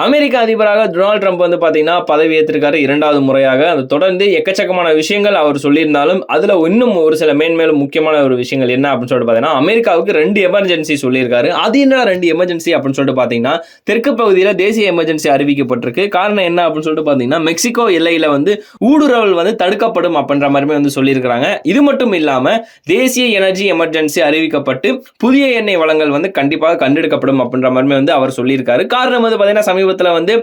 அமெரிக்க அதிபராக Donald Trump வந்து பார்த்தீங்கன்னா பதவி ஏற்றிருக்காரு இரண்டாவது முறையாக. அது தொடர்ந்து எக்கச்சக்கமான விஷயங்கள் அவர் சொல்லியிருந்தாலும் அதில் இன்னும் ஒரு சில மேன்மேலும் முக்கியமான ஒரு விஷயங்கள் என்ன அப்படின்னு சொல்லிட்டு பார்த்தீங்கன்னா அமெரிக்காவுக்கு ரெண்டு எமர்ஜென்சி சொல்லியிருக்காரு. அது என்ன ரெண்டு எமர்ஜென்சி அப்படின்னு சொல்லிட்டு பார்த்தீங்கன்னா தெற்கு பகுதியில் தேசிய எமர்ஜென்சி அறிவிக்கப்பட்டிருக்கு. காரணம் என்ன அப்படின்னு சொல்லிட்டு பார்த்தீங்கன்னா மெக்சிகோ எல்லையில் வந்து ஊடுருவல் வந்து தடுக்கப்படும் அப்படின்ற மாதிரி வந்து சொல்லியிருக்கிறாங்க. இது மட்டும் இல்லாமல் தேசிய எனர்ஜி எமர்ஜென்சி அறிவிக்கப்பட்டு புதிய எண்ணெய் வளங்கள் வந்து கண்டிப்பாக கண்டெடுக்கப்படும் அப்படின்ற மாதிரி வந்து அவர் சொல்லியிருக்காரு. காரணம் வந்து பார்த்தீங்கன்னா சமீபத்தில் வந்து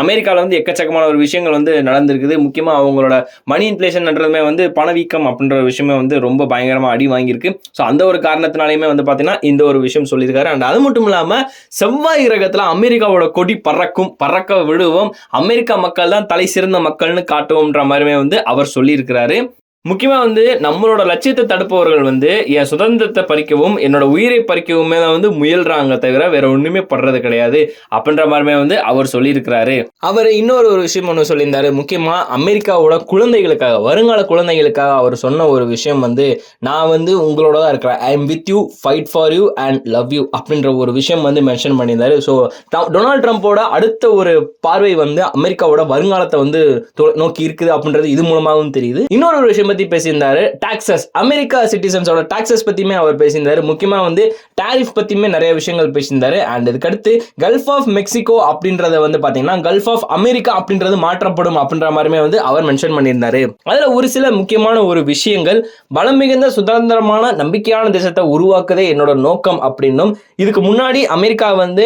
அமெரிக்காவில் வந்து எக்கச்சக்கமான ஒரு விஷயங்கள் வந்து நடந்திருக்குது. முக்கியமாக அவங்களோட மணி இன்ஃப்ளேஷன்ன்றதுமே வந்து பணவீக்கம் அப்படின்ற ஒரு விஷயமே வந்து ரொம்ப பயங்கரமாக அடி வாங்கியிருக்கு. ஸோ அந்த ஒரு காரணத்தினாலையுமே வந்து பார்த்தீங்கன்னா இந்த ஒரு விஷயம் சொல்லியிருக்காரு. அண்ட் அது மட்டும் இல்லாமல் செவ்வாய் கிரகத்தில் அமெரிக்காவோட கொடி பறக்கும் பறக்க விடுவோம் அமெரிக்கா மக்கள் தான் தலை சிறந்த மக்கள்னு காட்டுவோம்ன்ற மாதிரிமே வந்து அவர் சொல்லியிருக்கிறாரு. முக்கியமாக வந்து நம்மளோட லட்சியத்தை தடுப்பவர்கள் வந்து என் சுதந்திரத்தை பறிக்கவும் என்னோட உயிரை பறிக்கவுமே தான் வந்து முயல்றாங்க தவிர வேற ஒண்ணுமே படுறது கிடையாது அப்படின்ற மாதிரிமே வந்து அவர் சொல்லியிருக்கிறாரு. அவர் இன்னொரு ஒரு விஷயம் ஒன்று சொல்லியிருந்தாரு. முக்கியமாக அமெரிக்காவோட குழந்தைகளுக்காக வருங்கால குழந்தைகளுக்காக அவர் சொன்ன ஒரு விஷயம் வந்து நான் வந்து உங்களோட தான் இருக்கிறேன். I am with you fight for you and love you அப்படின்ற ஒரு விஷயம் வந்து மென்ஷன் பண்ணியிருந்தாரு. ஸோ டொனால்ட் ட்ரம்ப்போட அடுத்த ஒரு பார்வை வந்து அமெரிக்காவோட வருங்காலத்தை வந்து தொ- நோக்கி இருக்குது அப்படின்றது இது மூலமாகவும் தெரியுது. இன்னொரு விஷயம் பத்தி பேசியிருந்தாரு. டாக்ஸஸ் அமெரிக்கா சிட்டிசன்ஸோட டாக்ஸஸ் பத்தியுமே அவர் பேசியிருந்தாரு. முக்கியமா வந்து டாரிஃப் பத்தியுமே நிறைய விஷயங்கள் பேசியிருந்தாரு. அண்ட் இதுக்கடுத்து கல்ஃப் ஆஃப் மெக்சிகோ அப்படின்றத வந்து பாத்தீங்கன்னா கல்ஃப் ஆஃப் அமெரிக்கா அப்படின்றது மாற்றப்படும் அப்படின்ற மாதிரிமே வந்து அவர் மென்ஷன் பண்ணியிருந்தாரு. அதுல ஒரு சில முக்கியமான ஒரு விஷயங்கள் பலம் மிகுந்த சுதந்திரமான நம்பிக்கையான தேசத்தை உருவாக்குதே என்னோட நோக்கம் அப்படின்னும் இதுக்கு முன்னாடி அமெரிக்கா வந்து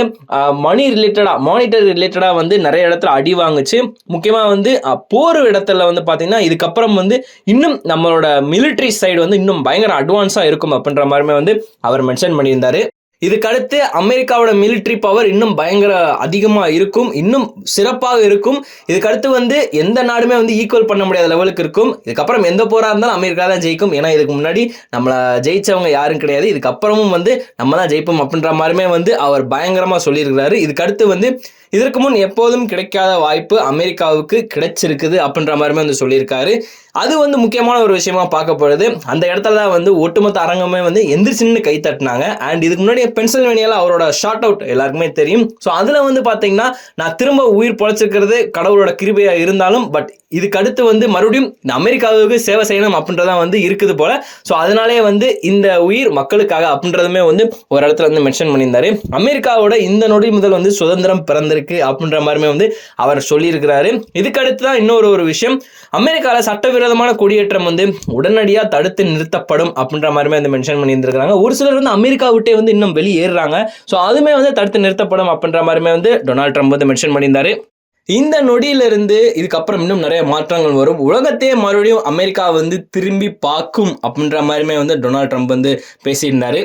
மணி ரிலேட்டடா மானிட்டர் ரிலேட்டடா வந்து நிறைய இடத்துல அடி வாங்குச்சு. முக்கியமா வந்து போர் இடத்துல வந்து பாத்தீங்கன்னா இதுக்கப்புறம் வந்து இன்னும் நம்மளோட மிலிட்ரி சைடு வந்து இன்னும் பயங்கர அட்வான்ஸாக இருக்கும் அப்படின்ற மாதிரிமே வந்து அவர் மென்ஷன் பண்ணியிருந்தாரு. இதுக்கடுத்து அமெரிக்காவோட மிலிட்ரி பவர் இன்னும் பயங்கர அதிகமாக இருக்கும் இன்னும் சிறப்பாக இருக்கும். இதுக்கடுத்து வந்து எந்த நாடுமே வந்து ஈக்குவல் பண்ண முடியாத லெவலுக்கு இருக்கும். இதுக்கப்புறம் எந்த போராக இருந்தாலும் அமெரிக்கா தான் ஜெயிக்கும். ஏன்னா இதுக்கு முன்னாடி நம்மளை ஜெயிச்சவங்க யாரும் கிடையாது. இதுக்கப்புறமும் வந்து நம்ம தான் ஜெயிப்போம் அப்படின்ற மாதிரிமே வந்து அவர் பயங்கரமாக சொல்லியிருக்கிறாரு. இதுக்கடுத்து வந்து இதற்கு முன் எப்போதும் கிடைக்காத வாய்ப்பு அமெரிக்காவுக்கு கிடைச்சிருக்குது அப்படின்ற மாதிரிமே வந்து சொல்லியிருக்காரு. அது வந்து முக்கியமான ஒரு விஷயமா பார்க்கப்படுது. அந்த இடத்துல தான் வந்து ஒட்டுமொத்த அரங்கமே வந்து எந்திரிச்சின்னு கை தட்டினாங்க. அண்ட் இதுக்கு முன்னாடி பென்சில்வேனியால அவரோட ஷார்ட் அவுட் எல்லாருக்குமே தெரியும். ஸோ அதில் வந்து பார்த்தீங்கன்னா நான் திரும்ப உயிர் பொழைச்சிருக்கிறது கடவுளோட கிருபையாக இருந்தாலும் பட் இதுக்கு அடுத்து வந்து மறுபடியும் இந்த அமெரிக்காவுக்கு சேவை செய்யணும் அப்படின்றதான் வந்து இருக்குது போல. ஸோ அதனாலே வந்து இந்த உயிர் மக்களுக்காக அப்படின்றதுமே வந்து ஒரு இடத்துல வந்து மென்ஷன் பண்ணியிருந்தாரு. அமெரிக்காவோட இந்த நொடி முதல் வந்து சுதந்திரம் பிறந்திருக்கு அப்படின்ற மாதிரிமே வந்து அவர் சொல்லியிருக்கிறாரு. இதுக்கு அடுத்து தான் இன்னொரு ஒரு விஷயம். அமெரிக்காவில் சட்டவிரோதமான குடியேற்றம் வந்து உடனடியாக தடுத்து நிறுத்தப்படும் அப்படின்ற மாதிரிமே வந்து மென்ஷன் பண்ணியிருந்திருக்காங்க ஒரு சிலர் வந்து அமெரிக்கா விட்டே வந்து இன்னும் வெளியேறுறாங்க. ஸோ அதுமே வந்து தடுத்து நிறுத்தப்படும் அப்படின்ற மாதிரிமே வந்து டொனால்ட் ட்ரம்ப் வந்து மென்ஷன் பண்ணியிருந்தாரு. இந்த நொடியிலிருந்து இதுக்கப்புறம் இன்னும் நிறைய மாற்றங்கள் வரும். உலகத்தையே மறுபடியும் அமெரிக்கா வந்து திரும்பி பார்க்கும் அப்படின்ற மாதிரியுமே வந்து டொனால்ட் ட்ரம்ப் வந்து பேசியிருந்தாரு.